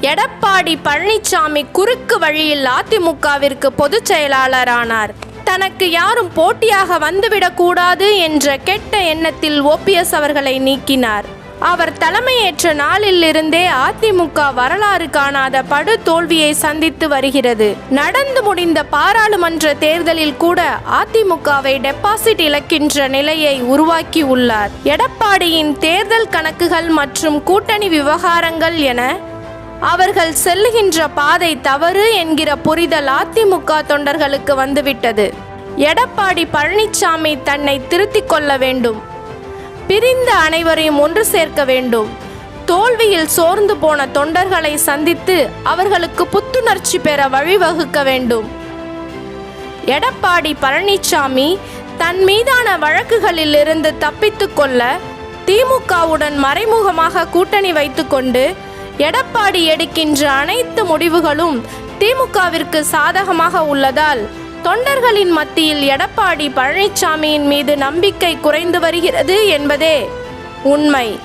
எடப்பாடி பழனிசாமி குறுக்கு வழியில் அதிமுகவிற்கு பொதுச் செயலாளரானார். தனக்கு யாரும் போட்டியாக வந்துவிடக்கூடாது என்ற கெட்ட எண்ணத்தில் ஓபிஎஸ் அவர்களை நீக்கினார். அவர் தலைமையேற்ற நாளிலிருந்தே அதிமுக வரலாறு காணாத படு தோல்வியை சந்தித்து வருகிறது. நடந்து முடிந்த பாராளுமன்ற தேர்தலில் கூட அதிமுகவை டெபாசிட் இழக்கின்ற நிலையை உருவாக்கி உள்ளார். எடப்பாடியின் தேர்தல் கணக்குகள் மற்றும் கூட்டணி விவகாரங்கள் என அவர்கள் செல்லுகின்ற பாதை தவறு என்கிற புரிதல் அதிமுக தொண்டர்களுக்கு வந்துவிட்டது. எடப்பாடி பழனிசாமி தன்னை திருத்திக் கொள்ள வேண்டும். பிரிந்த அனைவரையும் ஒன்று சேர்க்க வேண்டும். தோல்வியில் சோர்ந்து போன தொண்டர்களை சந்தித்து அவர்களுக்கு புத்துணர்ச்சி பெற வழிவகுக்க வேண்டும். எடப்பாடி பழனிசாமி தன் மீதான வழக்குகளில் இருந்து தப்பித்துக் கொள்ள திமுகவுடன் மறைமுகமாக கூட்டணி வைத்துக்கொண்டு எடப்பாடி எடுக்கின்ற அனைத்து முடிவுகளும் திமுகவிற்கு சாதகமாக உள்ளதால் தொண்டர்களின் மத்தியில் எடப்பாடி பழனிசாமியின் மீது நம்பிக்கை குறைந்து வருகிறது என்பதே உண்மை.